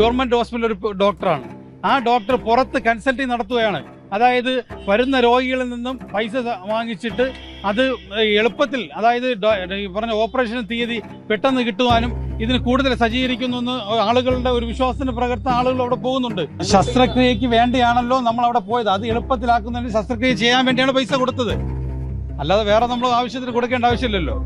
Government ഹോസ്പിറ്റലിൽ ഒരു ഡോക്ടറാണ്. ആ ഡോക്ടർ പുറത്ത് കൺസൾട്ടിങ് നടത്തുകയാണ്. അതായത് വരുന്ന രോഗികളിൽ നിന്നും പൈസ വാങ്ങിച്ചിട്ട് അത് എളുപ്പത്തിൽ അതായത് പറഞ്ഞ ഓപ്പറേഷൻ തീയതി പെട്ടെന്ന് കിട്ടുവാനും ഇതിന് കൂടുതൽ സജ്ജീകരിക്കുന്നു എന്ന് ആളുകളുടെ ഒരു വിശ്വാസത്തിന് പ്രകർത്ത ആളുകൾ അവിടെ പോകുന്നുണ്ട്. ശസ്ത്രക്രിയക്ക് വേണ്ടിയാണല്ലോ നമ്മൾ അവിടെ പോയത്. അത് എളുപ്പത്തിലാക്കുന്നതിന് ശസ്ത്രക്രിയ ചെയ്യാൻ വേണ്ടിയാണ് പൈസ കൊടുത്തത്. അല്ലാതെ വേറെ നമ്മൾ ആവശ്യത്തിന് കൊടുക്കേണ്ട ആവശ്യമില്ലല്ലോ.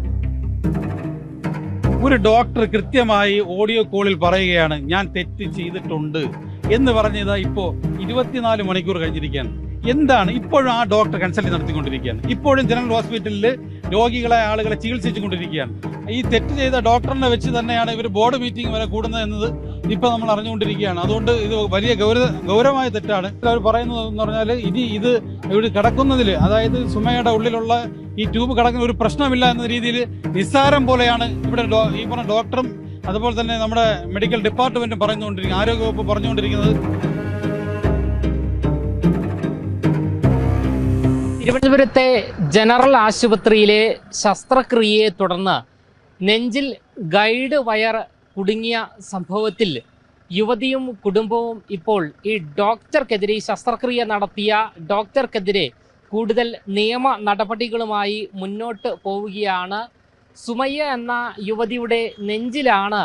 ഒരു ഡോക്ടർ കൃത്യമായി ഓഡിയോ കോളിൽ പറയുകയാണ് ഞാൻ തെറ്റ് ചെയ്തിട്ടുണ്ട്. എന്ന് പറഞ്ഞത് ഇപ്പോ ഇരുപത്തിനാല് മണിക്കൂർ കഴിഞ്ഞിരിക്കുകയാണ്. എന്താണ് ഇപ്പോഴും ആ ഡോക്ടർ കൺസൾട്ട് നടത്തിക്കൊണ്ടിരിക്കുകയാണ്. ഇപ്പോഴും ജനറൽ ഹോസ്പിറ്റലിൽ രോഗികളെ ആളുകളെ ചികിത്സിച്ചുകൊണ്ടിരിക്കുകയാണ്. ഈ തെറ്റ് ചെയ്ത ഡോക്ടറിനെ വെച്ച് തന്നെയാണ് ഇവർ ബോർഡ് മീറ്റിംഗ് വരെ കൂടുന്നത് എന്നത് ഇപ്പൊ നമ്മൾ അറിഞ്ഞുകൊണ്ടിരിക്കുകയാണ്. അതുകൊണ്ട് ഇത് വലിയ ഗൗരവ ഗൗരവമായ തെറ്റാണ്. അവർ പറയുന്നത് എന്ന് പറഞ്ഞാൽ ഇനി ഇത് ഇവിടെ കിടക്കുന്നതിൽ അതായത് സുമയുടെ ഉള്ളിലുള്ള ഈ ട്യൂബ് കിടക്കുന്ന ഒരു പ്രശ്നമില്ല എന്ന രീതിയിൽ നിസ്സാരം പോലെയാണ് ഇവിടെ ഈ പറഞ്ഞ ഡോക്ടറും അതുപോലെ തന്നെ നമ്മുടെ മെഡിക്കൽ ഡിപ്പാർട്ട്മെന്റും പറഞ്ഞുകൊണ്ടിരിക്കുന്നത് ആരോഗ്യവകുപ്പ് പറഞ്ഞുകൊണ്ടിരിക്കുന്നത്. തിരുവനന്തപുരത്തെ ജനറൽ ആശുപത്രിയിലെ ശസ്ത്രക്രിയയെ തുടർന്ന് നെഞ്ചിൽ ഗൈഡ് വയർ കുടുങ്ങിയ സംഭവത്തിൽ യുവതിയും കുടുംബവും ഇപ്പോൾ ഈ ഡോക്ടർക്കെതിരെ ശസ്ത്രക്രിയ നടത്തിയ ഡോക്ടർക്കെതിരെ കൂടുതൽ നിയമ നടപടികളുമായി മുന്നോട്ട് പോവുകയാണ്. സുമയ്യ എന്ന യുവതിയുടെ നെഞ്ചിലാണ്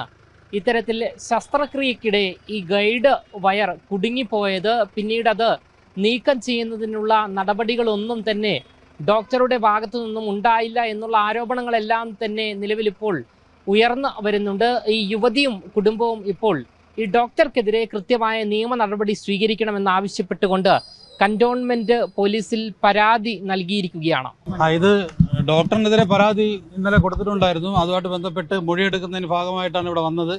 ഇത്തരത്തിൽ ശസ്ത്രക്രിയക്കിടെ ഈ ഗൈഡ് വയർ കുടുങ്ങിപ്പോയത്. പിന്നീടത് നീക്കം ചെയ്യുന്നതിനുള്ള നടപടികളൊന്നും തന്നെ ഡോക്ടറുടെ ഭാഗത്തു നിന്നും ഉണ്ടായില്ല എന്നുള്ള ആരോപണങ്ങളെല്ലാം തന്നെ നിലവിലിപ്പോൾ ഉയർന്നു വരുന്നുണ്ട്. ഈ യുവതിയും കുടുംബവും ഇപ്പോൾ ഈ ഡോക്ടർക്കെതിരെ കൃത്യമായ നിയമ നടപടി സ്വീകരിക്കണമെന്ന് ആവശ്യപ്പെട്ടുകൊണ്ട് കന്റോൺമെന്റ് പോലീസിൽ പരാതി നൽകിയിരിക്കുകയാണ്. ഇത് ഡോക്ടറിനെതിരെ പരാതി ഇന്നലെ കൊടുത്തിട്ടുണ്ടായിരുന്നു. അതുമായിട്ട് ബന്ധപ്പെട്ട് മൊഴിയെടുക്കുന്നതിന് ഭാഗമായിട്ടാണ് ഇവിടെ വന്നത്.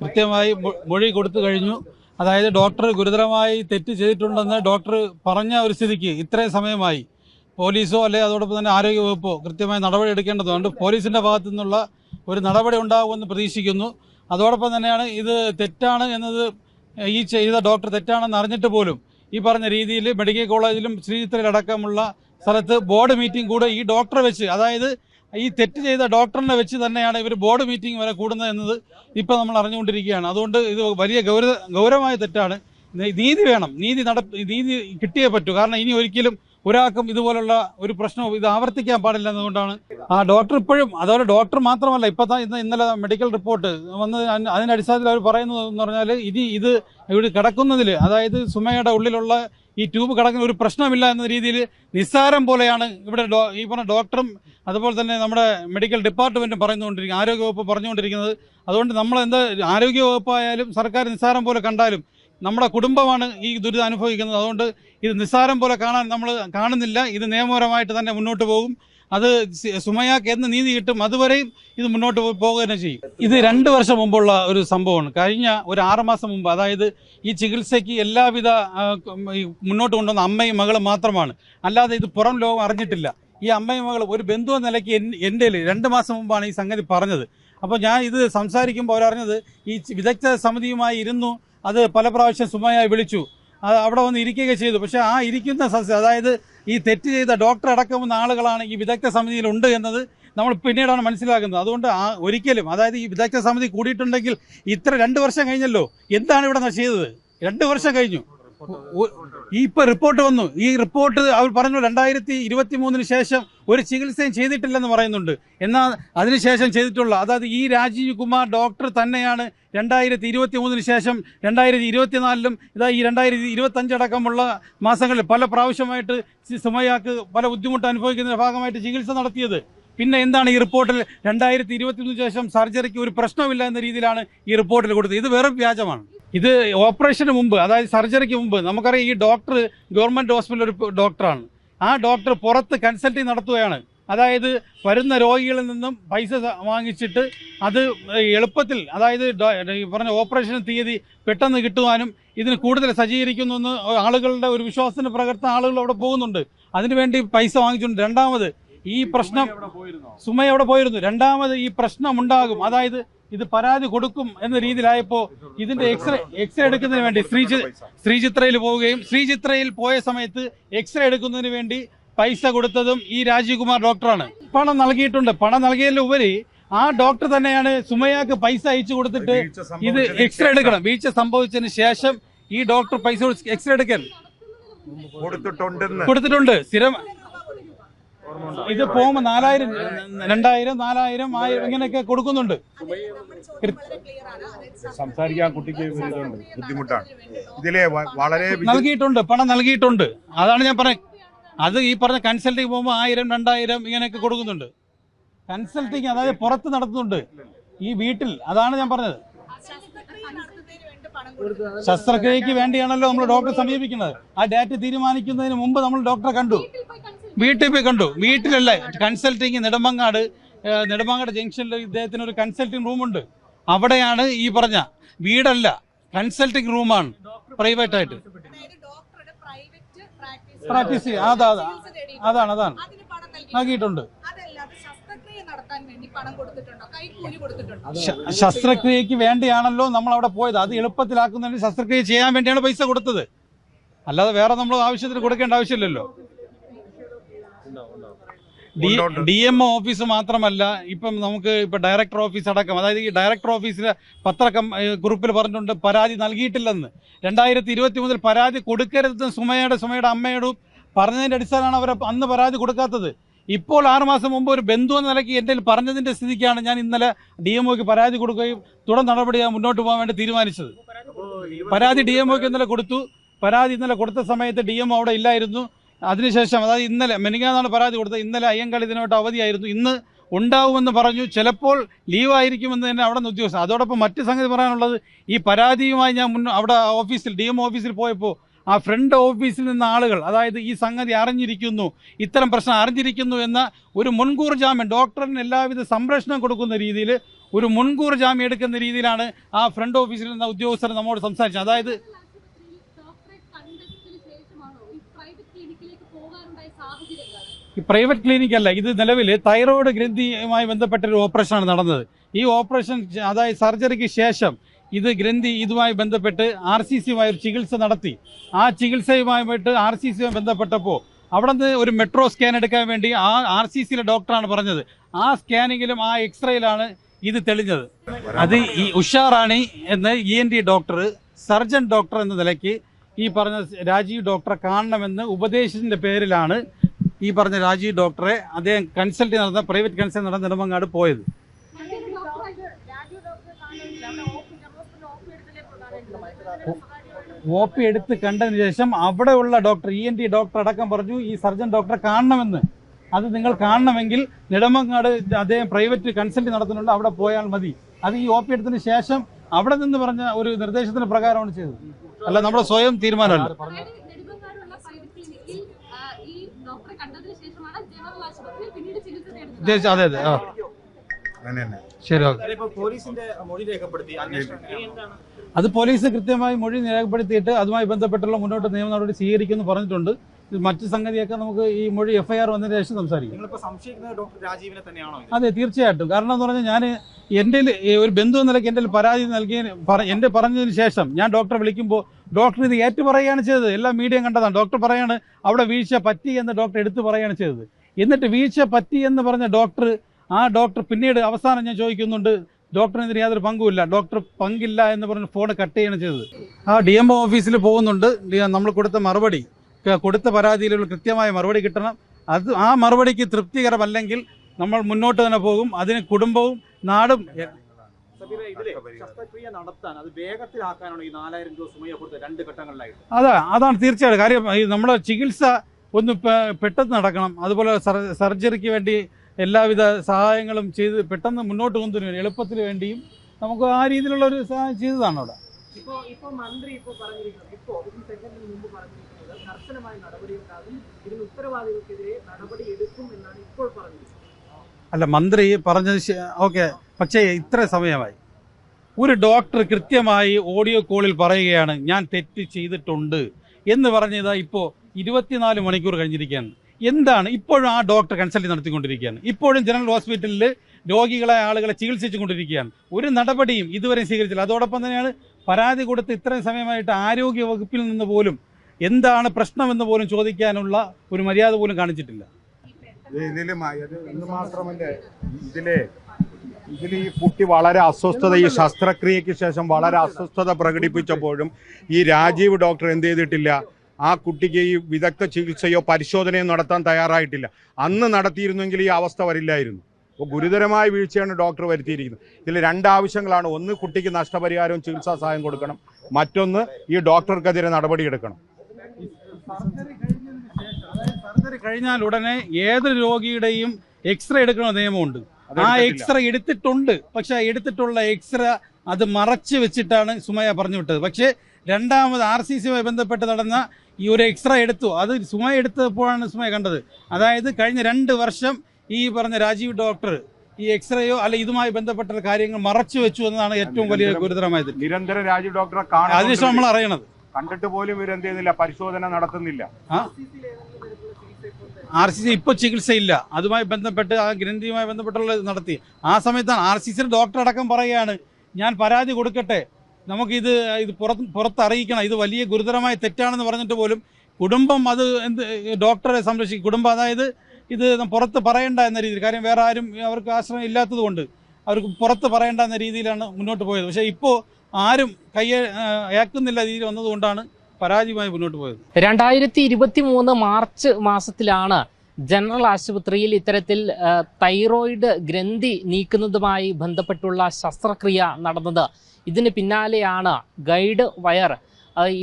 കൃത്യമായി മൊഴി കൊടുത്തു കഴിഞ്ഞു. അതായത് ഡോക്ടർ ഗുരുതരമായി തെറ്റ് ചെയ്തിട്ടുണ്ടെന്ന് ഡോക്ടർ പറഞ്ഞ ഒരു സ്ഥിതിക്ക് ഇത്രയും സമയമായി പോലീസോ അല്ലെ അതോടൊപ്പം തന്നെ ആരോഗ്യവകുപ്പോ കൃത്യമായി നടപടി എടുക്കേണ്ടതുണ്ട്. പോലീസിന്റെ ഭാഗത്തു നിന്നുള്ള ഒരു നടപടി ഉണ്ടാകുമെന്ന് പ്രതീക്ഷിക്കുന്നു. അതോടൊപ്പം തന്നെയാണ് ഇത് തെറ്റാണ് എന്നത് ഈ ചെയ്ത ഡോക്ടർ തെറ്റാണെന്ന് അറിഞ്ഞിട്ട് പോലും ഈ പറഞ്ഞ രീതിയിൽ മെഡിക്കൽ കോളേജിലും ശ്രീചിത്രയിലടക്കമുള്ള സ്ഥലത്ത് ബോർഡ് മീറ്റിംഗ് കൂടെ ഈ ഡോക്ടറെ വെച്ച് അതായത് ഈ തെറ്റ് ചെയ്ത ഡോക്ടറിനെ വെച്ച് തന്നെയാണ് ഇവർ ബോർഡ് മീറ്റിംഗ് വരെ കൂടുന്നത് എന്നത് ഇപ്പോൾ നമ്മൾ അറിഞ്ഞുകൊണ്ടിരിക്കുകയാണ്. അതുകൊണ്ട് ഇത് വലിയ ഗൗരവ ഗൗരവമായ തെറ്റാണ്. നീതി വേണം. നീതി നട നീതി കിട്ടിയേ പറ്റൂ. കാരണം ഇനി ഒരിക്കലും ഒരാൾക്കും ഇതുപോലുള്ള ഒരു പ്രശ്നവും ഇത് ആവർത്തിക്കാൻ പാടില്ല എന്നതുകൊണ്ടാണ്. ആ ഡോക്ടർ ഇപ്പോഴും അതുപോലെ ഡോക്ടർ മാത്രമല്ല ഇപ്പം ഇന്ന് ഇന്നലെ മെഡിക്കൽ റിപ്പോർട്ട് വന്ന് അതിന്റെ അടിസ്ഥാനത്തിൽ അവർ പറയുന്നത് എന്ന് പറഞ്ഞാൽ ഇനി ഇത് ഇവിടെ കിടക്കുന്നതിൽ അതായത് സുമയുടെ ഉള്ളിലുള്ള ഈ ട്യൂബ് കിടക്കുന്ന ഒരു പ്രശ്നമില്ല എന്ന രീതിയിൽ നിസ്സാരം പോലെയാണ് ഇവിടെ ഈ പറഞ്ഞ ഡോക്ടറും അതുപോലെ തന്നെ നമ്മുടെ മെഡിക്കൽ ഡിപ്പാർട്ട്മെന്റും പറഞ്ഞുകൊണ്ടിരിക്കുന്നത് ആരോഗ്യവകുപ്പ് പറഞ്ഞുകൊണ്ടിരിക്കുന്നത്. അതുകൊണ്ട് നമ്മൾ എന്താ ആരോഗ്യവകുപ്പായാലും സർക്കാർ നിസ്സാരം പോലെ കണ്ടാലും നമ്മുടെ കുടുംബമാണ് ഈ ദുരിതം അനുഭവിക്കുന്നത്. അതുകൊണ്ട് ഇത് നിസ്സാരം പോലെ കാണാൻ നമ്മൾ കാണുന്നില്ല. ഇത് നിയമപരമായിട്ട് തന്നെ മുന്നോട്ട് പോകും. അത് സുമയാക്ക് എന്ന് നീതി കിട്ടും അതുവരെയും ഇത് മുന്നോട്ട് പോകുക തന്നെ ചെയ്യും. ഇത് രണ്ട് വർഷം മുമ്പുള്ള ഒരു സംഭവമാണ്. കഴിഞ്ഞ ഒരു ആറുമാസം മുമ്പ് അതായത് ഈ ചികിത്സയ്ക്ക് എല്ലാവിധ മുന്നോട്ട് കൊണ്ടുവന്ന അമ്മയും മകളും മാത്രമാണ്. അല്ലാതെ ഇത് പുറം ലോകം അറിഞ്ഞിട്ടില്ല. ഈ അമ്മയും മകളും ഒരു ബന്ധു നിലയ്ക്ക് എൻ- എന്റെ രണ്ട് മാസം മുമ്പാണ് ഈ സംഗതി പറഞ്ഞത്. അപ്പോൾ ഞാൻ ഇത് സംസാരിക്കുമ്പോൾ അവരറിഞ്ഞത് ഈ വിദഗ്ധ സമിതിയുമായി ഇരുന്നു. അത് പല പ്രാവശ്യം സുമയായി വിളിച്ചു. അത് അവിടെ വന്ന് ഇരിക്കുകയൊക്കെ ചെയ്തു. പക്ഷേ ആ ഇരിക്കുന്ന സസ്യ അതായത് ഈ തെറ്റ് ചെയ്ത ഡോക്ടർ അടക്കമുന്ന ആളുകളാണ് ഈ വിദഗ്ധ സമിതിയിലുണ്ട് എന്നത് നമ്മൾ പിന്നീടാണ് മനസ്സിലാക്കുന്നത്. അതുകൊണ്ട് ആ ഒരിക്കലും അതായത് ഈ വിദഗ്ധ സമിതി കൂടിയിട്ടുണ്ടെങ്കിൽ ഇത്ര രണ്ട് വർഷം കഴിഞ്ഞല്ലോ. എന്താണ് ഇവിടെ ചെയ്തത്? രണ്ട് വർഷം കഴിഞ്ഞു. ഇപ്പൊ റിപ്പോർട്ട് വന്നു. ഈ റിപ്പോർട്ട് അവർ പറഞ്ഞു രണ്ടായിരത്തി ഇരുപത്തി മൂന്നിന് ശേഷം ഒരു ചികിത്സയും ചെയ്തിട്ടില്ലെന്ന് പറയുന്നുണ്ട്. എന്നാൽ അതിനുശേഷം ചെയ്തിട്ടുള്ള അതായത് ഈ രാജീവ് കുമാർ ഡോക്ടർ തന്നെയാണ് രണ്ടായിരത്തി ഇരുപത്തി മൂന്നിന് ശേഷം രണ്ടായിരത്തി ഇരുപത്തിനാലിലും ഇതാ ഈ രണ്ടായിരത്തി ഇരുപത്തഞ്ചടക്കമുള്ള മാസങ്ങളിൽ പല പ്രാവശ്യമായിട്ട് സുമയാക്ക് പല ബുദ്ധിമുട്ട് അനുഭവിക്കുന്നതിന്റെ ഭാഗമായിട്ട് ചികിത്സ നടത്തിയത്. പിന്നെ എന്താണ് ഈ റിപ്പോർട്ടിൽ രണ്ടായിരത്തി ഇരുപത്തിമൂന്നിന് ശേഷം സർജറിക്ക് ഒരു പ്രശ്നമില്ല എന്ന രീതിയിലാണ് ഈ റിപ്പോർട്ടിൽ കൊടുത്തത്. ഇത് വെറും വ്യാജമാണ്. ഇത് ഓപ്പറേഷന് മുമ്പ് അതായത് സർജറിക്ക് മുമ്പ് നമുക്കറിയാം ഈ ഡോക്ടർ ഗവൺമെന്റ് ഹോസ്പിറ്റലിൽ ഒരു ഡോക്ടറാണ്. ആ ഡോക്ടർ പുറത്ത് കൺസൾട്ടിങ് നടത്തുകയാണ്. അതായത് വരുന്ന രോഗികളിൽ നിന്നും പൈസ വാങ്ങിച്ചിട്ട് അത് എളുപ്പത്തിൽ അതായത് പറഞ്ഞ ഓപ്പറേഷൻ തീയതി പെട്ടെന്ന് കിട്ടുവാനും ഇതിന് കൂടുതൽ സജ്ജീകരിക്കുന്നു ആളുകളുടെ ഒരു വിശ്വാസത്തിന് പ്രകടന ആളുകൾ അവിടെ പോകുന്നുണ്ട്. അതിനുവേണ്ടി പൈസ വാങ്ങിച്ചിട്ടുണ്ട്. രണ്ടാമത് ഈ പ്രശ്നം സുമയ അവിടെ പോയിരുന്നു? രണ്ടാമത് ഈ പ്രശ്നം ഉണ്ടാകും അതായത് ഇത് പരാതി കൊടുക്കും എന്ന രീതിയിലായപ്പോൾ ഇതിന്റെ എക്സ്റേ എക്സ്റേ എടുക്കുന്നതിന് വേണ്ടി ശ്രീചി ശ്രീചിത്രയിൽ പോവുകയും ശ്രീചിത്രയിൽ പോയ സമയത്ത് എക്സ്റേ എടുക്കുന്നതിന് വേണ്ടി പൈസ കൊടുത്തതും ഈ രാജീവ് കുമാർ ഡോക്ടറാണ്. പണം നൽകിയിട്ടുണ്ട്. പണം നൽകിയതിലുപരി ആ ഡോക്ടർ തന്നെയാണ് സുമയാക്ക് പൈസ അയച്ചു കൊടുത്തിട്ട് ഇത് എക്സ്റേ എടുക്കണം. വീഴ്ച സംഭവിച്ചതിന് ശേഷം ഈ ഡോക്ടർ പൈസ എക്സ്റേ എടുക്കൽ. കൊടുത്തിട്ടുണ്ട് കൊടുത്തിട്ടുണ്ട്. സ്ഥിരം ഇത് ഫോം നാലായിരം രണ്ടായിരം നാലായിരം ആയിരം ഇങ്ങനെയൊക്കെ കൊടുക്കുന്നുണ്ട്. സംസാരിക്കാൻ കുട്ടിക്ക് ബുദ്ധിമുട്ടാണ്. ഇതിലെ വളരെ നൽകിയിട്ടുണ്ട് പണം നൽകിയിട്ടുണ്ട്. അതാണ് ഞാൻ പറഞ്ഞത് അത് ഈ പറഞ്ഞ കൺസൾട്ടിങ് പോകുമ്പോൾ ആയിരം രണ്ടായിരം ഇങ്ങനെയൊക്കെ കൊടുക്കുന്നുണ്ട്. കൺസൾട്ടിങ് അതായത് പുറത്ത് നടത്തുന്നുണ്ട്. ഈ വീട്ടിൽ അതാണ് ഞാൻ പറഞ്ഞത്. ശസ്ത്രക്രിയക്ക് വേണ്ടിയാണല്ലോ നമ്മൾ ഡോക്ടറെ സമീപിക്കുന്നത്. ആ ഡേറ്റ് തീരുമാനിക്കുന്നതിന് മുമ്പ് നമ്മൾ ഡോക്ടറെ കണ്ടു. വീട്ടിൽ പോയി കണ്ടു. വീട്ടിലല്ല? കൺസൾട്ടിങ് നെടുമങ്ങാട് ഏഹ്, നെടുമങ്ങാട് ജംഗ്ഷനിൽ ഇദ്ദേഹത്തിന് ഒരു കൺസൾട്ടിങ് റൂമുണ്ട് അവിടെയാണ് ഈ പറഞ്ഞ വീടല്ല കൺസൾട്ടിങ് റൂമാണ് പ്രൈവറ്റ് ആയിട്ട്. പ്രാക്ടീസ് ചെയ്യാം. അതാ അതാ. അതാണ് അതാണ്. നൽകിയിട്ടുണ്ട്. ശസ്ത്രക്രിയക്ക് വേണ്ടിയാണല്ലോ നമ്മൾ അവിടെ പോയത്. അത് എളുപ്പത്തിലാക്കുന്നതിന് ശസ്ത്രക്രിയ ചെയ്യാൻ വേണ്ടിയാണ് പൈസ കൊടുത്തത്. അല്ലാതെ വേറെ നമ്മൾ ആവശ്യത്തിന് കൊടുക്കേണ്ട ആവശ്യമില്ലല്ലോ. ഡി എം ഒ ഓഫീസ് മാത്രമല്ല ഇപ്പം നമുക്ക് ഇപ്പൊ ഡയറക്ടർ ഓഫീസ് അടക്കം അതായത് ഈ ഡയറക്ടർ ഓഫീസിലെ പത്ര കുറിപ്പിൽ പറഞ്ഞിട്ടുണ്ട് പരാതി നൽകിയിട്ടില്ലെന്ന്. രണ്ടായിരത്തി ഇരുപത്തി മുതൽ പരാതി കൊടുക്കരുതെന്ന് സുമയുടെ സുമയുടെ അമ്മയോടും പറഞ്ഞതിന്റെ അടിസ്ഥാനമാണ് അവർ അന്ന് പരാതി കൊടുക്കാത്തത്. ഇപ്പോൾ ആറുമാസം മുമ്പ് ഒരു ബന്ധു എന്ന നിലയ്ക്ക് എന്റെ പറഞ്ഞതിന്റെ സ്ഥിതിക്കാണ് ഞാൻ ഇന്നലെ ഡി എം ഒക്ക് പരാതി കൊടുക്കുകയും തുടർ നടപടി മുന്നോട്ട് പോകാൻ വേണ്ടി തീരുമാനിച്ചത്. പരാതി ഡി എം ഒക്ക് ഇന്നലെ കൊടുത്തു. പരാതി ഇന്നലെ കൊടുത്ത സമയത്ത് ഡി എം അവിടെ ഇല്ലായിരുന്നു. അതിനുശേഷം അതായത് ഇന്നലെ മെനിങ്ങാന്നാണ് പരാതി കൊടുത്തത് ഇന്നലെ അയ്യങ്കാളി ഇതിനോട്ട് അവധിയായിരുന്നു. ഇന്ന് ഉണ്ടാവുമെന്ന് പറഞ്ഞു ചിലപ്പോൾ ലീവായിരിക്കുമെന്ന് തന്നെ അവിടെ നിന്ന് ഉദ്യോഗസ്ഥ അതോടൊപ്പം മറ്റ് സംഗതി പറയാനുള്ളത് ഈ പരാതിയുമായി ഞാൻ മുന്നോ അവിടെ ഓഫീസിൽ ഡി എം ഓഫീസിൽ പോയപ്പോൾ ആ ഫ്രണ്ട് ഓഫീസിൽ നിന്ന് ആളുകൾ അതായത് ഈ സംഗതി അറിഞ്ഞിരിക്കുന്നു ഇത്തരം പ്രശ്നം അറിഞ്ഞിരിക്കുന്നു എന്ന ഒരു മുൻകൂർ ജാമ്യം ഡോക്ടറിന് എല്ലാവിധ സംരക്ഷണം കൊടുക്കുന്ന രീതിയിൽ ഒരു മുൻകൂർ ജാമ്യം എടുക്കുന്ന രീതിയിലാണ് ആ ഫ്രണ്ട് ഓഫീസിൽ നിന്ന് ഉദ്യോഗസ്ഥർ നമ്മോട് സംസാരിച്ചത്. അതായത് ഈ പ്രൈവറ്റ് ക്ലിനിക് അല്ല ഇത് നിലവിൽ തൈറോയ്ഡ് ഗ്രന്ഥിയുമായി ബന്ധപ്പെട്ട ഒരു ഓപ്പറേഷനാണ് നടന്നത്. ഈ ഓപ്പറേഷൻ അതായത് സർജറിക്ക് ശേഷം ഇത് ഗ്രന്ഥി ഇതുമായി ബന്ധപ്പെട്ട് ആർ സി സിയുമായി ഒരു ചികിത്സ നടത്തി. ആ ചികിത്സയുമായിട്ട് ആർ സി സിയുമായി ബന്ധപ്പെട്ടപ്പോൾ അവിടെ നിന്ന് ഒരു മെട്രോ സ്കാൻ എടുക്കാൻ വേണ്ടി ആ ആർ സി സിയിലെ ഡോക്ടറാണ് പറഞ്ഞത്. ആ സ്കാനിങ്ങിലും ആ എക്സ്റേയിലാണ് ഇത് തെളിഞ്ഞത്. അത് ഈ ഉഷാറാണി എന്ന E N T doctor surgeon doctor എന്ന നിലയ്ക്ക് ഈ പറഞ്ഞ രാജീവ് ഡോക്ടറെ കാണണമെന്ന് ഉപദേശത്തിന്റെ പേരിലാണ് ഈ പറഞ്ഞ രാജീവ് ഡോക്ടറെ അദ്ദേഹം കൺസൾട്ട് നടന്ന പ്രൈവറ്റ് കൺസൾട്ട് നടന്ന നെടുമങ്ങാട് പോയത്. ഒ പി എടുത്ത് കണ്ടതിന് ശേഷം അവിടെയുള്ള doctor E N T doctor അടക്കം പറഞ്ഞു ഈ സർജൻ ഡോക്ടറെ കാണണമെന്ന്. അത് നിങ്ങൾ കാണണമെങ്കിൽ നെടുമങ്ങാട് അദ്ദേഹം പ്രൈവറ്റ് കൺസൾട്ട് നടത്തുന്നുണ്ട് അവിടെ പോയാൽ മതി. അത് ഈ ഒ പി എടുത്തതിന് ശേഷം അവിടെ നിന്ന് പറഞ്ഞ ഒരു നിർദ്ദേശത്തിന് പ്രകാരമാണ് ചെയ്തത്. അല്ല നമ്മുടെ സ്വയം തീരുമാനമല്ല. അതെ അതെ ആ. അങ്ങനെ തന്നെ ശരി ഓക്കെ. പോലീസിന്റെ മൊഴി രേഖപ്പെടുത്തി അന്വേഷണം എന്താണ്? അത് പോലീസ് കൃത്യമായി മൊഴി രേഖപ്പെടുത്തിയിട്ട് അതുമായി ബന്ധപ്പെട്ടുള്ള മുന്നോട്ട് നിയമ നടപടി സ്വീകരിക്കുമെന്ന് പറഞ്ഞിട്ടുണ്ട്. മറ്റ് സംഗതിയൊക്കെ നമുക്ക് ഈ മൊഴി എഫ്ഐആർ വന്നതിന് ശേഷം സംസാരിക്കും. സംശയിക്കുന്നത് ഡോക്ടർ രാജീവിനെ തന്നെയാണോ അതെ തീർച്ചയായിട്ടും. കാരണം എന്ന് പറഞ്ഞാൽ ഞാൻ എന്റെ ഒരു ബന്ധു എന്ന നിലയ്ക്ക് എന്റെ പരാതി നൽകിയ എന്റെ പറഞ്ഞതിന് ശേഷം ഞാൻ ഡോക്ടറെ വിളിക്കുമ്പോൾ ഡോക്ടർ ഇത് ഏറ്റു പറയുകയാണ് ചെയ്തത്. എല്ലാ മീഡിയയും കണ്ടതാണ്. ഡോക്ടർ പറയാണ് അവിടെ വീഴ്ച പറ്റി എന്ന് ഡോക്ടർ എടുത്തു പറയുകയാണ് ചെയ്തത്. എന്നിട്ട് വീഴ്ച പറ്റി എന്ന് പറഞ്ഞ ഡോക്ടർ ആ ഡോക്ടർ പിന്നീട് അവസാനം ഞാൻ ചോദിക്കുന്നുണ്ട് ഡോക്ടറിന് ഇതിന് യാതൊരു പങ്കുമില്ല. ഡോക്ടർ പങ്കില്ല എന്ന് പറഞ്ഞ് ഫോൺ കട്ട് ചെയ്യാണ് ചെയ്തത്. ആ ഡി എം ഒ ഓഫീസിൽ പോകുന്നുണ്ട്. നമ്മൾ കൊടുത്ത മറുപടി കൊടുത്ത പരാതിയിലുള്ള കൃത്യമായ മറുപടി കിട്ടണം. അത് ആ മറുപടിക്ക് തൃപ്തികരമല്ലെങ്കിൽ നമ്മൾ മുന്നോട്ട് തന്നെ പോകും. അതിന് കുടുംബവും നാടും അത് അതാണ് തീർച്ചയായിട്ടും കാര്യം. ഈ നമ്മുടെ ചികിത്സ ഒന്ന് പെട്ടെന്ന് നടക്കണം. അതുപോലെ സർജറിക്ക് വേണ്ടി എല്ലാവിധ സഹായങ്ങളും ചെയ്ത് പെട്ടെന്ന് മുന്നോട്ട് കൊണ്ടുവരും എളുപ്പത്തിന് വേണ്ടിയും നമുക്ക് ആ രീതിയിലുള്ള ഒരു സഹായം ചെയ്തതാണ് അവിടെ. ഇപ്പോ ഇപ്പോ മന്ത്രി ഇപ്പോ പറഞ്ഞിരിക്കുന്നത് ഇപ്പോ ഒരു സെക്കൻഡിന് മുമ്പ് പറഞ്ഞിരിക്കുന്നത് കർശനമായ നടപടി ഉണ്ടാകും ഇതിന് ഉത്തരവാദികൾക്കെതിരെ നടപടി എടുക്കും എന്നാണ് ഇപ്പോൾ പറഞ്ഞത്. അല്ല മന്ത്രി പറഞ്ഞത് ഓക്കെ. പക്ഷേ ഇത്ര സമയമായി. ഒരു ഡോക്ടർ കൃത്യമായി ഓഡിയോ കോളിൽ പറയുകയാണ് ഞാൻ തെറ്റ് ചെയ്തിട്ടുണ്ട്. എന്ന് പറഞ്ഞത് ഇപ്പോൾ ഇരുപത്തിനാല് മണിക്കൂർ കഴിഞ്ഞിരിക്കുകയാണ്. എന്താണ്? ഇപ്പോഴും ആ ഡോക്ടർ കൺസൾട്ട് നടത്തിക്കൊണ്ടിരിക്കുകയാണ്. ഇപ്പോഴും ജനറൽ ഹോസ്പിറ്റലിൽ രോഗികളെ ആളുകളെ ചികിത്സിച്ചുകൊണ്ടിരിക്കുകയാണ്. ഒരു നടപടിയും ഇതുവരെ സ്വീകരിച്ചില്ല. അതോടൊപ്പം തന്നെയാണ് പരാതി കൊടുത്ത് ഇത്രയും സമയമായിട്ട് ആരോഗ്യ വകുപ്പിൽ നിന്ന് പോലും എന്താണ് പ്രശ്നമെന്ന് പോലും ചോദിക്കാനുള്ള ഒരു മര്യാദ പോലും കാണിച്ചിട്ടില്ല. ഇതിൽ ഈ കുട്ടി വളരെ അസ്വസ്ഥത ഈ ശസ്ത്രക്രിയയ്ക്ക് ശേഷം വളരെ അസ്വസ്ഥത പ്രകടിപ്പിച്ചപ്പോഴും ഈ രാജീവ് ഡോക്ടർ എന്ത് ചെയ്തിട്ടില്ല? ആ കുട്ടിക്ക് ഈ വിദഗ്ധ ചികിത്സയോ പരിശോധനയോ നടത്താൻ തയ്യാറായിട്ടില്ല. അന്ന് നടത്തിയിരുന്നെങ്കിൽ ഈ അവസ്ഥ വരില്ലായിരുന്നു. അപ്പോൾ ഗുരുതരമായ വീഴ്ചയാണ് ഡോക്ടർ വരുത്തിയിരിക്കുന്നത്. ഇതിൽ രണ്ട് ആവശ്യങ്ങളാണ്. ഒന്ന് കുട്ടിക്ക് നഷ്ടപരിഹാരവും ചികിത്സാ സഹായം കൊടുക്കണം. മറ്റൊന്ന് ഈ ഡോക്ടർക്കെതിരെ നടപടിയെടുക്കണം സർജറി കഴിഞ്ഞാൽ ഉടനെ ഏതൊരു രോഗിയുടെയും എക്സ്റേ എടുക്കുന്ന നിയമമുണ്ട്. ആ. എക്സ്റേ എടുത്തിട്ടുണ്ട്. പക്ഷെ എടുത്തിട്ടുള്ള എക്സ്റേ അത് മറച്ചു വെച്ചിട്ടാണ് സുമയ പറഞ്ഞു വിട്ടത്. പക്ഷേ രണ്ടാമത് ആർ സി സിയുമായി ബന്ധപ്പെട്ട് നടന്ന ഈ ഒരു എക്സ്റേ എടുത്തു. അത് സുമയ എടുത്തപ്പോഴാണ് സുമയ കണ്ടത്. അതായത് കഴിഞ്ഞ രണ്ട് വർഷം ഈ പറഞ്ഞ രാജീവ് ഡോക്ടർ ഈ എക്സ്റേയോ അല്ല ഇതുമായി ബന്ധപ്പെട്ട കാര്യങ്ങൾ മറച്ചു വെച്ചു എന്നതാണ് ഏറ്റവും വലിയ ഗുരുതരമായത്. നിരന്തരം രാജീവ് ഡോക്ടറെ അതിനുശേഷം നമ്മൾ അറിയണത്. കണ്ടിട്ട് പോലും ഇവർ ഇവരെന്ത് ചെയ്യുന്നില്ല പരിശോധന നടത്തുന്നില്ല. ആർ സി സി ഇപ്പോൾ ചികിത്സയില്ല. അതുമായി ബന്ധപ്പെട്ട് ആ ഗ്രന്ഥിയുമായി ബന്ധപ്പെട്ടുള്ള നടത്തി. ആ സമയത്താണ് ആർ സി സിയുടെ ഡോക്ടർ അടക്കം പറയുകയാണ് ഞാൻ പരാതി കൊടുക്കട്ടെ. നമുക്കിത് ഇത് പുറത്ത് പുറത്ത് അറിയിക്കണം ഇത് വലിയ ഗുരുതരമായ തെറ്റാണെന്ന് പറഞ്ഞിട്ട് പോലും കുടുംബം അത് എന്ത് ഡോക്ടറെ സംരക്ഷിക്കും. കുടുംബം അതായത് ഇത് പുറത്ത് പറയണ്ട എന്ന രീതിയിൽ. കാര്യം വേറെ ആരും അവർക്ക് ആശ്രയം ഇല്ലാത്തത് കൊണ്ട് അവർക്ക് പുറത്ത് പറയണ്ട എന്ന രീതിയിലാണ് മുന്നോട്ട് പോയത്. പക്ഷേ ഇപ്പോൾ ആരും കയ്യെ അയക്കുന്നില്ല രീതിയിൽ വന്നതുകൊണ്ടാണ് പരാജയമായി മുന്നോട്ട് പോയത്. രണ്ടായിരത്തി ഇരുപത്തി മൂന്ന് മാർച്ച് മാസത്തിലാണ് ജനറൽ ആശുപത്രിയിൽ ഇത്തരത്തിൽ തൈറോയിഡ് ഗ്രന്ഥി നീക്കുന്നതുമായി ബന്ധപ്പെട്ടുള്ള ശസ്ത്രക്രിയ നടന്നത്. ഇതിന് പിന്നാലെയാണ് ഗൈഡ് വയർ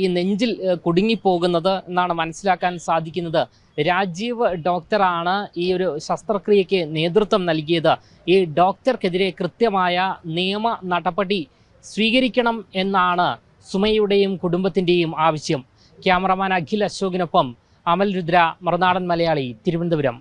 ഈ നെഞ്ചിൽ കുടുങ്ങിപ്പോകുന്നത് എന്നാണ് മനസ്സിലാക്കാൻ സാധിക്കുന്നത്. രാജീവ് ഡോക്ടറാണ് ഈ ഒരു ശസ്ത്രക്രിയയ്ക്ക് നേതൃത്വം നൽകിയത്. ഈ ഡോക്ടർക്കെതിരെ കൃത്യമായ നിയമ നടപടി സ്വീകരിക്കണം എന്നാണ് സുമയുടെയും കുടുംബത്തിന്റെയും ആവശ്യം. ക്യാമറമാൻ അഖിൽ അശോകിനൊപ്പം അമൽ രുദ്ര മറുനാടൻ മലയാളി തിരുവനന്തപുരം.